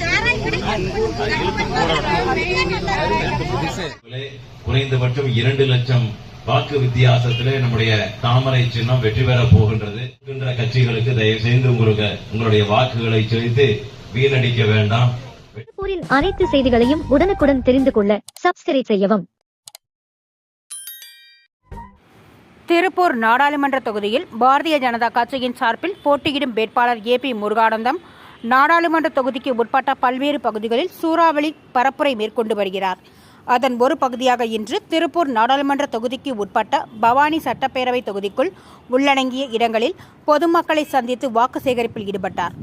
சாராய கடையில தான் எல்லாருமே இருக்கிறாங்க குறைந்தபட்சம் இரண்டு லட்சம் வாக்கு வித்தியாசத்திலே நம்முடைய தாமரை சின்னம் வெற்றி பெற போகின்றது. கட்சிகளுக்கு தயவு செய்து உங்களுக்கு உங்களுடைய வாக்குகளை செலுத்தி வீணடிக்க வேண்டாம். அனைத்து செய்திகளையும் உடனுக்குடன் தெரிந்து கொள்ள சப்ஸ்கிரைப் செய்யவும். திருப்பூர் நாடாளுமன்ற தொகுதியில் பாரதிய ஜனதா கட்சியின் சார்பில் போட்டியிடும் வேட்பாளர் ஏ பி முருகானந்தம் நாடாளுமன்ற தொகுதிக்கு உட்பட்ட பல்வேறு பகுதிகளில் சூறாவளி பரப்புரை மேற்கொண்டு வருகிறார். அதன் ஒரு பகுதியாக இன்று திருப்பூர் நாடாளுமன்ற தொகுதிக்கு உட்பட்ட பவானி சட்டப்பேரவை தொகுதிக்குள் உள்ளடங்கிய இடங்களில் பொதுமக்களை சந்தித்து வாக்கு சேகரிப்பில் ஈடுபட்டார்.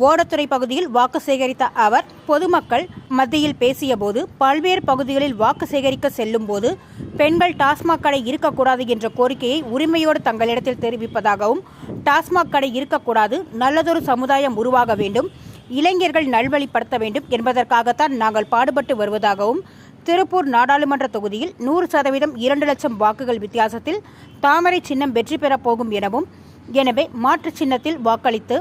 ஓடத்துறை பகுதியில் வாக்கு சேகரித்த அவர் பொதுமக்கள் மத்தியில் பேசியபோது பல்வேறு பகுதிகளில் வாக்கு சேகரிக்க செல்லும் போது பெண்கள் டாஸ்மாக் கடை இருக்கக்கூடாது என்ற கோரிக்கையை உரிமையோடு தங்களிடத்தில் தெரிவிப்பதாகவும் டாஸ்மாக் கடை இருக்கக்கூடாது நல்லதொரு சமுதாயம் உருவாக வேண்டும் இளைஞர்கள் நல்வழிப்படுத்த வேண்டும் என்பதற்காகத்தான் நாங்கள் பாடுபட்டு வருவதாகவும் திருப்பூர் நாடாளுமன்ற தொகுதியில் நூறு சதவீதம் இரண்டு லட்சம் வாக்குகள் வித்தியாசத்தில் தாமரை சின்னம் வெற்றி பெறப் போகும் எனவும் எனவே மாற்று சின்னத்தில் வாக்களித்து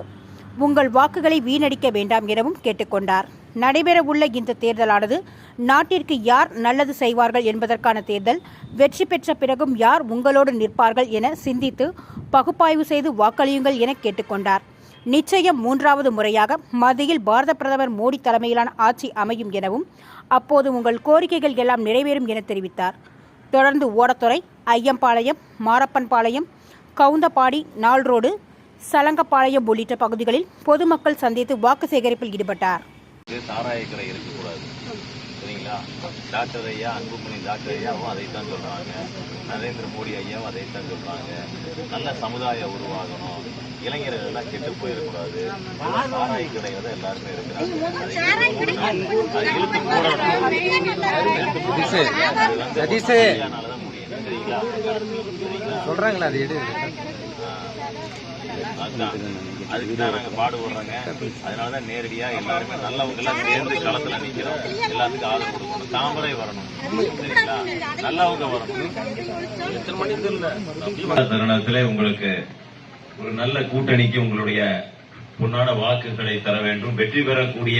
உங்கள் வாக்குகளை வீணடிக்க வேண்டாம் எனவும் கேட்டுக்கொண்டார். நடைபெறவுள்ள இந்த தேர்தலானது நாட்டிற்கு யார் நல்லது செய்வார்கள் என்பதற்கான தேர்தல் வெற்றி பெற்ற பிறகும் யார் உங்களோடு நிற்பார்கள் என சிந்தித்து பகுப்பாய்வு செய்து வாக்களியுங்கள் என கேட்டுக்கொண்டார். நிச்சயம் மூன்றாவது முறையாக மத்தியில் பாரத பிரதமர் மோடி தலைமையிலான ஆட்சி அமையும் எனவும் அப்போது உங்கள் கோரிக்கைகள் எல்லாம் நிறைவேறும் என தெரிவித்தார். தொடர்ந்து ஓடத்துறை ஐயம்பாளையம் மாரப்பன்பாளையம் கவுந்தப்பாடி நாள் ரோடு சலங்கப்பாளையம் உள்ளிட்ட பகுதிகளில் பொதுமக்கள் சந்தித்து வாக்கு சேகரிப்பில் ஈடுபட்டார். இது சாராய கடை இருக்கக்கூடாது. சரிங்களா? டாக்டர் ஐயா அன்புமணி டாக்டர் ஐயாவும் அதைத்தான் சொல்றாங்க. நரேந்திர மோடி ஐயாவும் அதைத்தான் சொல்றாங்க. நல்ல சமுதாயம் உருவாகணும். இளைஞர்கள் எல்லாம் கெட்டு போயிடக்கூடாது. சாராய கடையில தான் எல்லாருமே இருக்கிறாங்க. அது இழுத்து போடணும் சரிங்களா? சொல்றாங்களா அது எடு. அதுக்கு தான் நாங்க பாடுபடுறோங்க அதனாலதான் நேரடியா எல்லாருமே நல்லவங்க சேர்ந்து களத்துல நிக்கிறோம். எல்லாத்துக்கும் ஆதரவு கொடுக்கணும். தாமரை வரணும். சரிங்களா? நல்லவங்க வரணும். தருணத்துல உங்களுக்கு ஒரு நல்ல கூட்டணிக்கு உங்களுடைய பொன்னான வாக்குகளை தர வேண்டும். வெற்றி பெறக்கூடிய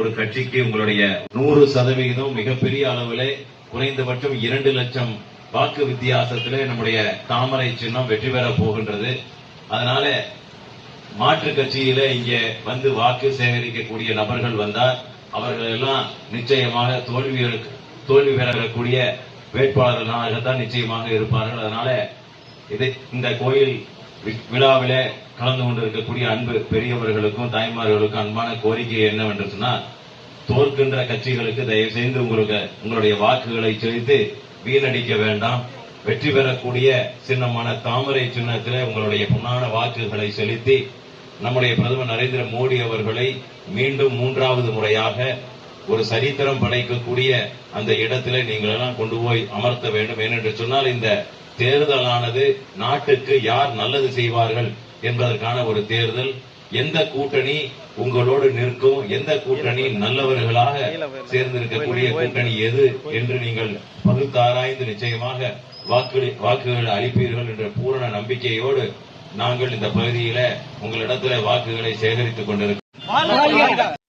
ஒரு கட்சிக்கு உங்களுடைய நூறு சதவிகிதம் மிகப்பெரிய அளவிலே குறைந்தபட்சம் இரண்டு லட்சம் வாக்கு வித்தியாசத்திலே நம்முடைய தாமரை சின்னம் வெற்றி பெற போகின்றது. அதனால மாற்று கட்சியில இங்க வந்து வாக்கு சேகரிக்கக்கூடிய நபர்கள் வந்தால் அவர்கள் எல்லாம் நிச்சயமாக தோல்வி தோல்வி பெறக்கூடிய வேட்பாளர்களாகத்தான் நிச்சயமாக இருப்பார்கள். அதனால இதை இந்த கோயில் வி- கலந்து கொண்டிருக்கக்கூடிய அன்பு பெரியவர்களுக்கும் தாய்மார்களுக்கும் அன்பான கோரிக்கை என்னவென்று சொன்னால் தோற்கின்ற கட்சிகளுக்கு தயவு செய்து உங்களுக்கு உங்களுடைய வாக்குகளை செலுத்தி வீணடிக்க வேண்டாம். வெற்றி பெறக்கூடிய சின்னமான தாமரை சின்னத்தில் உங்களுடைய பொன்னான வாக்குகளை செலுத்தி நம்முடைய பிரதமர் நரேந்திர மோடி அவர்களை மீண்டும் மூன்றாவது முறையாக ஒரு சரித்திரம் படைக்கக்கூடிய அந்த இடத்துல நீங்கள் எல்லாம் கொண்டு போய் அமர்த்த வேண்டும். ஏனென்று சொன்னால் இந்த தேர்தலானது நாட்டுக்கு யார் நல்லது செய்வார்கள் என்பதற்கான ஒரு தேர்தல் எந்த கூட்டணி உங்களோடு நிற்கும் எந்த கூட்டணி நல்லவர்களாக சேர்ந்திருக்கக்கூடிய கூட்டணி எது என்று நீங்கள் பகுத்தாராய்ந்து நிச்சயமாக வாக்கு வாக்குகள் அளிப்பீர்கள் என்ற பூரண நம்பிக்கையோடு நாங்கள் இந்த பகுதியில உங்களிடத்துல வாக்குகளை சேகரித்துக் கொண்டிருக்கிறோம்.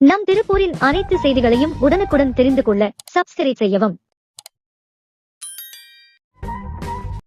நம் திருப்பூரின் அனைத்து செய்திகளையும் உடனுக்குடன் தெரிந்து கொள்ள சப்ஸ்கிரைப் செய்யவும்.